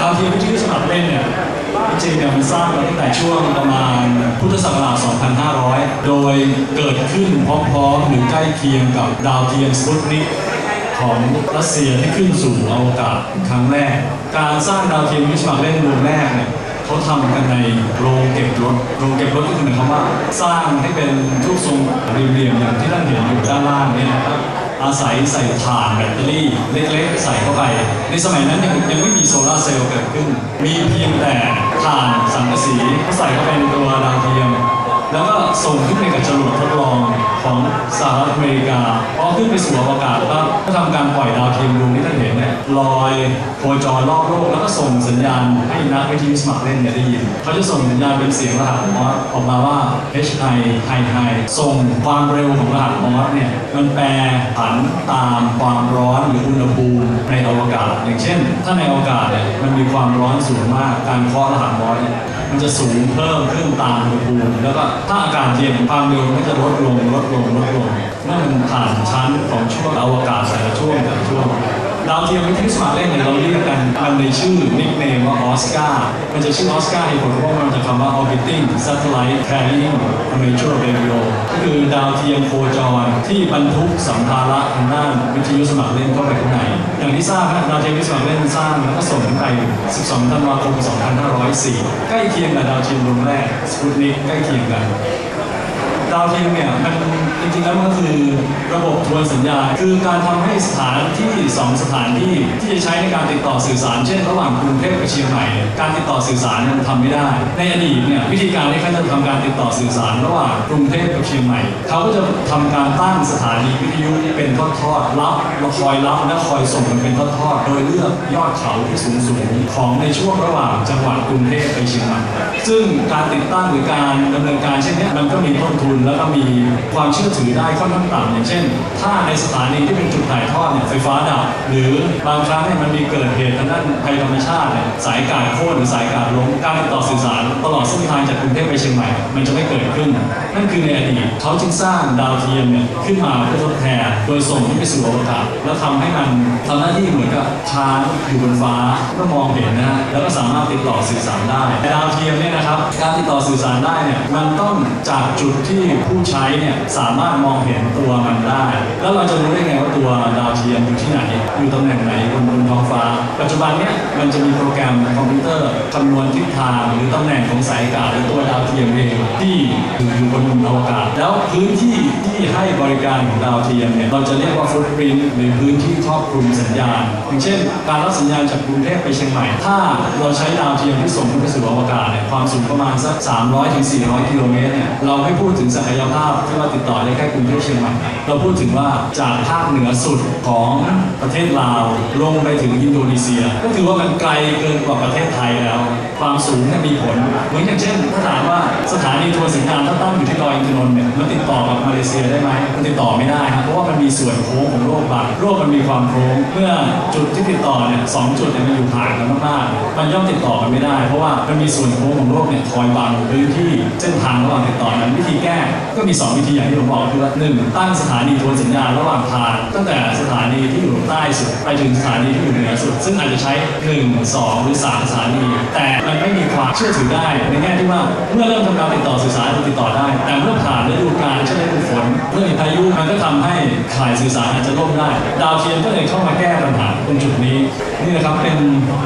ดาวเทียมวิทยุสมัครเล่นเนี่ยจริงๆเนี่ยมันสร้างมาตั้งแต่ช่วงประมาณพุทธศักราช 2500 โดยเกิดขึ้นพร้อมๆหรือใกล้เคียงกับดาวเทียมสปุตนิกของรัสเซียที่ขึ้นสู่อวกาศครั้งแรก การสร้างดาวเทียมวิสมัครเล่นดวงแรกเนี่ยเขาทำกันในโรงเก็บรถ โรงเก็บรถก็คือหมายความว่า สร้างให้เป็นรูปทรงเรียมๆอย่างที่ท่านเห็นอยู่ด้านล่างนี่นะครับ อาศัยใส่ถ่านแบตเตอรี่เล็กๆ ใส่เข้าไป ในสมัยนั้นยังยังไม่มีโซลาร์เซลล์เกิดขึ้น มีเพียงแต่ถ่านสังกะสีใส่เข้าไปในตัวดาวเทียม แล้วก็ส่งขึ้นไปกับจรวดทดลองของสหรัฐอเมริกาพอขึ้นไปสู่อวกาศปั๊บก็ทำการปล่อยดาวเทียมดวงที่ท่านเห็นเนี่ยลอยโคจรรอบโลกแล้วก็ส่งสัญญาณให้นักวิทยุสมัครเล่นเนี่ยได้ยิน เขาจะส่งสัญญาณเป็นเสียงรหัสมอสออกมาว่า H I High High ส่งความเร็วของรหัสมอสเนี่ยมันแปรผันตามความร้อนหรืออุณหภูมิในอวกาศ อย่างเช่น ถ้าในอวกาศเนี่ยมันมีความร้อนสูงมากการเคาะรหัสมอสเนี่ย มันจะสูงเพิ่มขึ้นตามอุณหภูมิแล้วก็ถ้าอากาศเย็นความเร็วมันจะลดลงลดลงลดลงเมื่อมันผ่านชั้นของช่วงอวกาศแต่ละช่วงแต่ละช่วง ดาวเทียมวิทยุสมาร์ทเล่นเนี่ยเราเรียกกันมันในชื่อนิกเนมว่าออสการ์มันจะชื่อออสการ์เหตุผลเพราะว่ามันมาจากคำว่า orbiting satellite carrying amateur radio ก็คือดาวเทียมโคจรที่บรรทุกสัมภาระทางด้านวิทยุสมัครเล่นเข้าไปข้างในอย่างที่ทราบนะดาวเทียมวิทยุสมัครเล่นสร้างแล้วก็ส่งขึ้นไป 12 ธันวาคม 2504 ใกล้เคียงกับดาวเทียมดวงแรกสปุตนิกใกล้เคียงกัน ดาวเทียมเนี่ยมันจริงๆแล้วมันก็คือระบบทวนสัญญา คือการทำให้สถานที่สองสถานที่ที่จะใช้ในการติดต่อสื่อสาร เช่น ระหว่างกรุงเทพกับเชียงใหม่การติดต่อสื่อสารมันทำไม่ได้ ในอดีตเนี่ยวิธีการที่เขาจะทำการติดต่อสื่อสารระหว่างกรุงเทพกับเชียงใหม่เขาก็จะทำการตั้งสถานีวิทยุเป็นทอดๆรับแล้วคอยรับและคอยส่งกันเป็นทอดๆโดยเลือกยอดเขาที่สูงๆของในช่วงระหว่างจังหวัดกรุงเทพไปเชียงใหม่ซึ่งการติดตั้งหรือการดำเนินการเช่นนี้มันก็มีต้นทุนแล้วก็มีความเชื่อถือได้ค่อนข้างต่ำอย่างเช่น ถ้าในสถานีที่เป็นจุดถ่ายทอดเนี่ยไฟฟ้าดับหรือบางครั้งเนี่ยมันมีเกิดเหตุทางด้านภัยธรรมชาติเนี่ยสายการโค่นหรือสายการล้มการติดต่อสื่อสารตลอดเส้นทางจากกรุงเทพไปเชียงใหม่ มันจะไม่เกิดขึ้น นั่นคือในอดีตเขาจึงสร้างดาวเทียมเนี่ยขึ้นมาเพื่อทดแทนโดยส่งขึ้นไปสู่อวกาศแล้วทำให้มันทำหน้าที่เหมือนกับช้างอยู่บนฟ้าก็มองเห็นนะฮะแล้วก็สามารถติดต่อสื่อสารได้แต่ดาวเทียมเนี่ยนะครับ การติดต่อสื่อสารได้เนี่ยมันต้องจากจุดที่ผู้ใช้เนี่ยสามารถมองเห็นตัวมันได้ แล้วเราจะรู้ได้ไงว่าตัวดาวเทียมอยู่ที่ไหน อยู่ตำแหน่งไหนบนบนท้องฟ้า ปัจจุบันเนี่ยมันจะมีโปรแกรมคอมพิวเตอร์คำนวณทิศทางหรือตำแหน่งของสายอากาศหรือตัวดาวเทียมเองที่อยู่บนอวกาศ แล้วพื้นที่ ให้บริการของดาวเทียมเนี่ยเราจะเรียกว่าฟุตปรินหรือพื้นที่ครอบคลุมสัญญาณ อย่างเช่น การรับสัญญาณจากกรุงเทพไปเชียงใหม่ ถ้าเราใช้ดาวเทียมที่ส่งขึ้นไปสู่อวกาศเนี่ยความสูงประมาณสัก 300ถึง400 กิโลเมตรเนี่ยเราไม่พูดถึงศักยภาพที่ว่าติดต่อได้แค่กรุงเทพเชียงใหม่ เราพูดถึงว่าจากภาคเหนือสุดของประเทศลาวลงไปถึงอินโดนีเซีย ก็ถือว่ามันไกลเกินกว่าประเทศไทยแล้ว ความสูงเนี่ยมีผล เหมือนอย่างเช่นถ้าถามว่าสถานีโทรสัญญาณถ้าตั้งอยู่ที่ดอยอินทนนท์เนี่ยมันติดต่อกับมาเลเซียได้ไหมติดต่อไม่ได้ครับเพราะว่ามันมีส่วนโค้งของโลกบางโลกมันมีความโค้งเมื่อจุดที่ติดต่อเนี่ยสองจุดเนี่ยมันอยู่ห่างกันมากๆมันย่อมติดต่อกันไม่ได้ เพราะว่ามันมีส่วนโค้งของโลกเนี่ยคอยบังพื้นที่เส้นทางระหว่างติดต่อนั้นวิธีแก้ก็มีสองวิธีอย่างที่ผมบอกคือว่าหนึ่งตั้งสถานีโทรสัญญาณระหว่างทางตั้งแต่สถานีที่อยู่ใต้สุดไปถึงสถานีที่อยู่เหนือสุด ซึ่งอาจจะใช้ 1 2 หรือ 3 สถานี แต่มันไม่มีความเชื่อถือได้ในแง่ที่ว่าเมื่อเริ่มทำการติดต่อสื่อสารติดต่อได้ แต่เมื่อผ่านฤดูกาลเช่นฤดูฝนเมื่อมีพายุมันก็ทำให้ข่ายสื่อสารอาจจะล่มได้ ดาวเทียมก็เลยเข้ามาแก้ปัญหาตรงจุดนี้ นี่นะครับเป็น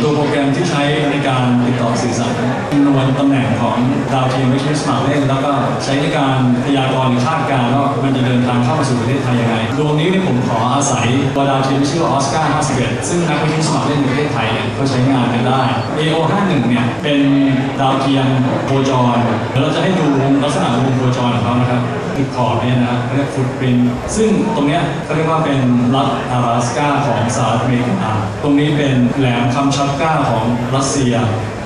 ตัวโปรแกรมที่ใช้ในการติดต่อสื่อสาร คำนวณตำแหน่งของดาวเทียมวิทยุสมาร์ทเล่นแล้วก็ใช้ในการพยากรณ์หรือคาดการณ์ว่ามันจะเดินทางเข้ามาสู่ประเทศไทยยังไงดวงนี้เนี่ยผมขออาศัยตัวดาวเทียมที่ชื่อว่าออสการ์51ซึ่งนักวิทยุสมาร์ทเล่นในประเทศไทยเนี่ยเขาใช้งานกันได้ AO 51เนี่ยเป็นดาวเทียมโคจรเดี๋ยวเราจะให้ดูลักษณะวงโคจรของเขานะครับคือขอบเนี่ยนะครับเขาเรียกฟุตปรินซึ่งตรงเนี้ยเขาเรียกว่าเป็นรัฐ阿拉斯กาของสหรัฐอเมริกา ตรงนี้เป็นแหลมคัมชัตกาของรัสเซีย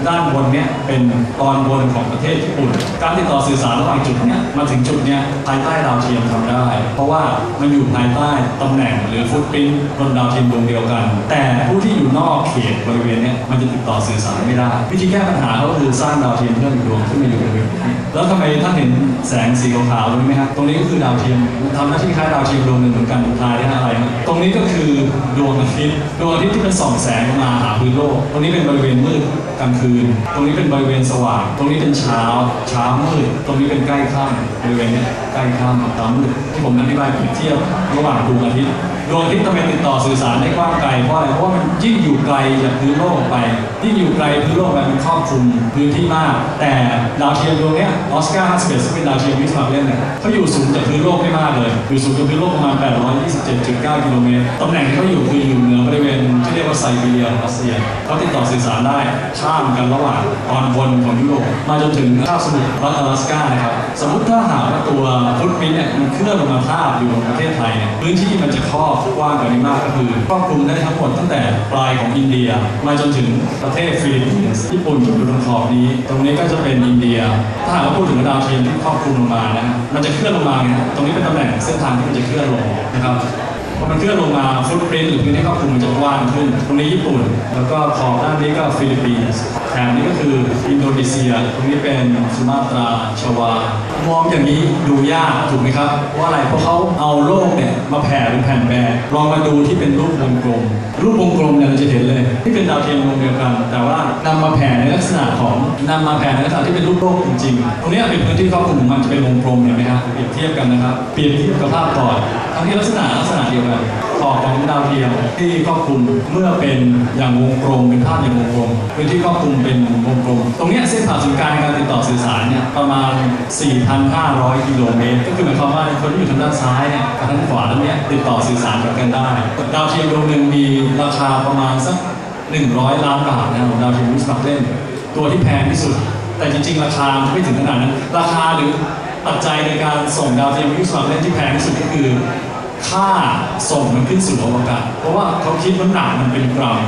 ด้านบนเนี้ยเป็นตอนบนของประเทศญี่ปุ่น การติดต่อสื่อสารระหว่างจุดเนี้ยมาถึงจุดเนี้ยภายใต้ดาวเทียมทำได้ เพราะว่ามันอยู่ภายใต้ตำแหน่งหรือฟุตปรินบนดาวเทียมดวงเดียวกัน แต่ผู้ที่อยู่นอกเขตบริเวณเนี้ยมันจะติดต่อสื่อสารไม่ได้ วิธีแก้ปัญหาก็คือสร้างดาวเทียมเพิ่มอีกดวงขึ้นมาอยู่บริเวณนี้แล้วทำไมท่านเห็นแสงสีขาวๆรงนี้ไหมครับตรงนี้ก็คือดาวเทียมทำหน้าที่คล้ายดาวเทียมดวงหนึ่งเหมือนกันทายได้อะไรครับตรงนี้ก็คือดวงอาทิตย์ดวงอาทิตย์ที่เป็นส่องแสงมาหาพื้นโลก ตรงนี้เป็นบริเวณมืดกลางคืนคืน ตรงนี้เป็นบริเวณสว่าง ตรงนี้เป็นเช้า เช้ามืด ตรงนี้เป็นใกล้ค่ำบริเวณนี้ใกล้ค่ำตามืดที่ผมอธิบายเปรียบเทียบระหว่างดวงอาทิตย์ ดวงอาทิตย์ทำไมติดต่อสื่อสารได้กว้างไกลเพราะอะไรเพราะว่ามันยิ่งอยู่ไกลจากพื้นโลกไปยิ่งอยู่ไกลพื้นโลกไปมันครอบคลุมพื้นที่มาก แต่ดาวเทียมดวงนี้ออสการ์51ซึ่งเป็นดาวเทียมวิสมาเล่นเนี่ยเขาอยู่สูงจากพื้นโลกไม่มากเลยอยู่สูงจากพื้นโลกประมาณ 827.9 กิโลเมตรตำแหน่งที่เขาอยู่คืออยู่เหนือบริเวณที่เรียกว่าไซบีเรียของรัสเซียเขาติดต่อสื่อสารได้ข้ามกันระหว่างตอนบนของยุโรปมาจนถึงคาบสมุทรรัฐอลาสก้านะครับสมมติถ้าหากว่าตัวฟุตปรินเนี่ยมันเคลื่อนลงมาทาบอยู่บนประเทศไทยเนี่ยพื้นที่มันจะครอบกว้างกว่านี้มากก็คือครอบคลุมได้ทั้งหมดตั้งแต่ปลายของอินเดีย มาจนถึงประเทศฟิลิปปินส์ญี่ปุ่นอยู่ตรงขอบนี้ ตรงนี้ก็จะเป็นอินเดีย ถ้าหากว่าพูดถึงดาวเทียมที่ครอบคลุมลงมานะมันจะเคลื่อนลงมาเนี่ยตรงนี้เป็นตำแหน่งเส้นทางที่มันจะเคลื่อนลงนะครับพอมันเคลื่อนลงมาฟุตปรินท์หรือพื้นที่ครอบคลุมมันจะกว้างขึ้น ตรงนี้ญี่ปุ่น แล้วก็ขอบด้านนี้ก็ฟิลิปปินส์แถบนี้ก็คืออินโดนีเซีย ตรงนี้เป็นสุมาตราชวา มองอย่างนี้ดูยากถูกไหมครับเพราะอะไรเพราะเขาเอาโลกเนี่ยมาแผ่เป็นแผ่นแบนลองมาดูที่เป็นรูปวงกลม รูปวงกลมเนี่ยเราจะเห็นเลยที่เป็นดาวเทียมดวงเดียวกัน แต่ว่านำมาแผ่ในลักษณะของนำมาแผ่ในลักษณะที่เป็นรูปโลกจริงๆตรงนี้เป็นพื้นที่ครอบคลุมของมันจะเป็นวงกลมเห็นไหมครับเปรียบเทียบกันนะครับเปรียบเทียบกับภาพก่อนทั้งที่ลักษณะลักษณะเดียวกันขอบของดาวเทียมที่ครอบคลุมเมื่อเป็นอย่างวงกลมเป็นภาพอย่างวงกลมพื้นที่ครอบคลุมเป็นวงกลม ตรงนี้เส้นผ่าศูนย์กลางการติดต่อสื่อสารเนี่ยประมาณ4,500 กิโลเมตร ก็คือหมายความว่าคนที่อยู่ทางด้านซ้ายเนี่ยกับทางขวาด้านเนี้ยติดต่อสื่อสารกันได้ ดาวเทียมดวงหนึ่งมีราคาประมาณสัก 100 ล้านบาทนะของดาวเทียมวิสมัคเล่น ตัวที่แพงที่สุด แต่จริงๆ ราคาไม่ถึงขนาดนั้น ราคาหรือปัจจัยในการส่งดาวเทียมวิสมัคเล่นที่แพงที่สุดก็คือค่าส่งมันขึ้นสู่อวกาศ เพราะว่าเขาคิดน้ำหนักมันเป็นกรัม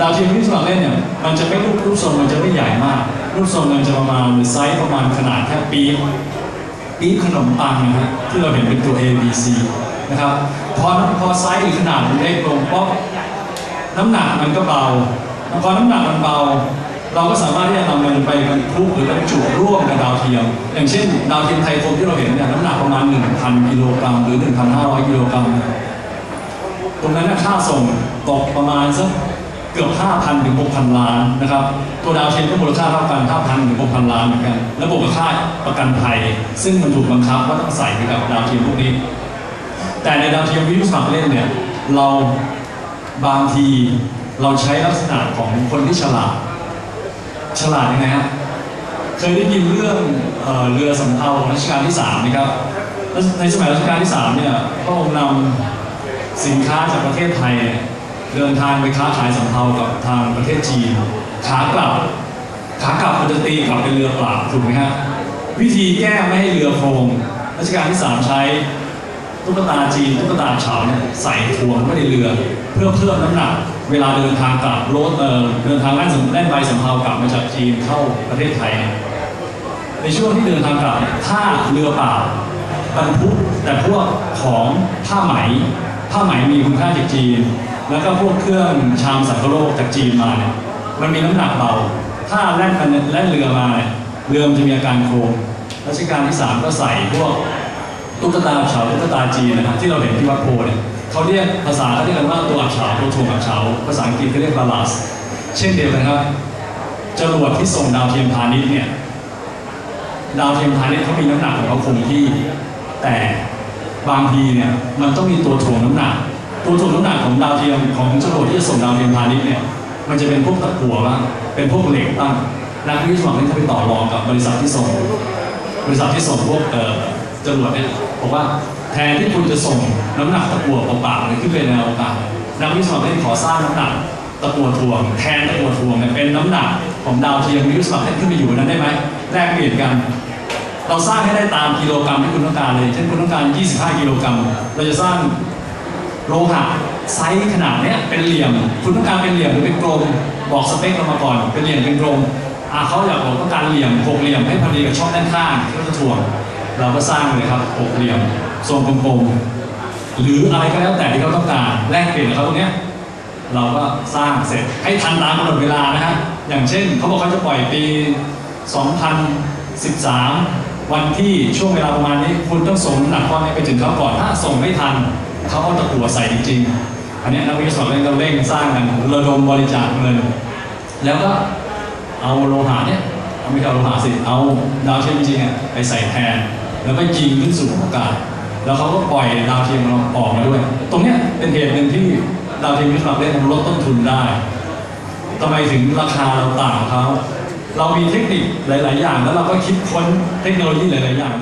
ดาวเทียมที่สมัครเล่นเนี่ย มันจะไม่รูปรูปทรงมันจะไม่ใหญ่มาก รูปทรงมันจะประมาณไซส์ประมาณขนาดแค่ปี๊บปี๊บขนมปังนะฮะที่เราเห็นเป็นตัว A B C นะครับพอพอไซส์หรือขนาดมันเล็กลงป๊อน้ำหนักมันก็เบาพอน้ำหนักมันเบา เราก็สามารถที่จะนำมันไปบรรทุกหรือบรรจุร่วมกับดาวเทียม อย่างเช่น ดาวเทียมไทยคมที่เราเห็นเนี่ยน้ำหนักประมาณ 1,000 กิโลกรัมหรือ 1,500 กิโลกรัมตรงนั้นค่าส่งตกประมาณสัก เกือบ 5,000 ถึง 6,000 ล้านนะครับ ตัวดาวเทียมก็มูลค่าเท่ากัน5,000 ถึง 6,000 ล้านเหมือนกัน แล้วบวกกับค่าประกันภัย ซึ่งมันถูกบังคับว่าต้องใส่ไปกับดาวเทียมพวกนี้ แต่ในดาวเทียมวิทยุสมัครเล่นเนี่ย เราบางทีเราใช้ลักษณะของคนที่ฉลาด ฉลาดยังไงฮะ เคยได้ยินเรื่องเออเรือสำเภารัชกาลที่สามไหมครับ ในสมัยรัชกาลที่สามเนี่ยพระองค์นำสินค้าจากประเทศไทยเนี่ย เดินทางไปค้าขายสำเภากับทางประเทศจีนขากลับขากลับมันจะตีกลับเป็นเรือเปล่าถูกไหมฮะวิธีแก้ไม่ให้เรือโครงรัชกาลที่สามใช้ตุ๊กตาจีนตุ๊กตาเฉาเนี่ยใส่ถ่วงไว้ในเรือ เพื่อเพิ่มน้ำหนัก เวลาเดินทางกลับรถเอ่อเดินทางแล่นสำแล่นใบสำเภากลับมาจากจีนเข้าประเทศไทย ในช่วงที่เดินทางกลับเนี่ยถ้าเรือเปล่าบรรทุกแต่พวกของผ้าไหมผ้าไหมมีคุณค่าจากจีน แล้วก็พวกเครื่องชามสังคโลกจากจีนมาเนี่ยมันมีน้ำหนักเบา ถ้าแล่นกันแล่นเรือมาเนี่ยเรือมันจะมีอาการโครงรัชกาลที่สามก็ใส่พวกตุ๊กตาอับเฉาตุ๊กตาจีนนะครับที่เราเห็นที่วัดโพเนี่ยเขาเรียกภาษาเขาเรียกกันว่าตัวอับเฉาตัวถ่วงอับเฉาภาษาอังกฤษเขาเรียกบาลาสเช่นเดียวกันครับจรวดที่ส่งดาวเทียมพาณิชย์เนี่ยดาวเทียมพาณิชย์เขามีน้ำหนักของเขาคงที่ แต่บางทีเนี่ยมันต้องมีตัวถ่วงน้ำหนัก ตัวถ่วงน้ำหนักของดาวเทียมของจรวดที่จะส่งดาวเทียมพาณิชย์เนี่ยมันจะเป็นพวกตะกั่วบ้างเป็นพวกเหล็กบ้างนักวิศวกรนี่เขาไปต่อรองกับบริษัทที่ส่ง บริษัทที่ส่งพวกเอ่อจรวดเนี่ยบอกว่าแทนที่คุณจะส่งน้ำหนักตะกั่วเปล่าๆเนี่ยขึ้นไปในอวกาศนักวิศวกรได้ขอสร้างน้ำหนักตะกั่วทวง แทนตะกั่วทวงเนี่ยเป็นน้ำหนักของดาวเทียมวิศวกรให้ขึ้นไปอยู่นนั้นได้ไหมแลกเปลี่ยนกันเราสร้างให้ได้ตามกิโลกรัมที่คุณต้องการเลย เช่นคุณต้องการ 25 กิโลกรัม เราจะสร้าง โลหะไซส์ขนาดเนี้ยเป็นเหลี่ยม คุณต้องการเป็นเหลี่ยมหรือเป็นกลม บอกสเปคเรามาก่อน เป็นเหลี่ยมเป็นกลมอะเขาอยากบอกต้องการเหลี่ยมหกเหลี่ยมให้พอดีกับช่องด้านข้างที่เขาจะถ่วงเราก็สร้างเลยครับหกเหลี่ยมทรงกลมๆหรืออะไรก็แล้วแต่ที่เขาต้องการแลกเปลี่ยนกับเขาตรงเนี้ยเราก็สร้างเสร็จให้ทันตามกำหนดเวลานะฮะอย่างเช่นเขาบอกเขาจะปล่อยปี 2013 วันที่ช่วงเวลาประมาณนี้ คุณต้องส่งน้ำหนักก้อนนี้ไปถึงเขาก่อนถ้าส่งไม่ทัน เขาเอาตะกั่วใส่จริงๆ อันนี้นักวิทยาศาสตร์เร่งก็เร่งสร้างกันระดมบริจาคเงิน แล้วก็เอาโลหะเนี่ยเอาไม่ใช่เอาโลหะสิ เอาดาวเทียมจริงๆอะไปใส่แทน แล้วก็ยิงขึ้นสู่อากาศ แล้วเขาก็ปล่อยดาวเทียมเราออกมาด้วย ตรงเนี้ยเป็นเหตุหนึ่งที่ดาวเทียมที่เราเล่นมันลดต้นทุนได้ทำไมถึงราคาเราต่างเขา เรามีเทคนิคหลาย ๆ อย่าง แล้วเราก็คิดค้นเทคโนโลยีหลาย ๆ อย่าง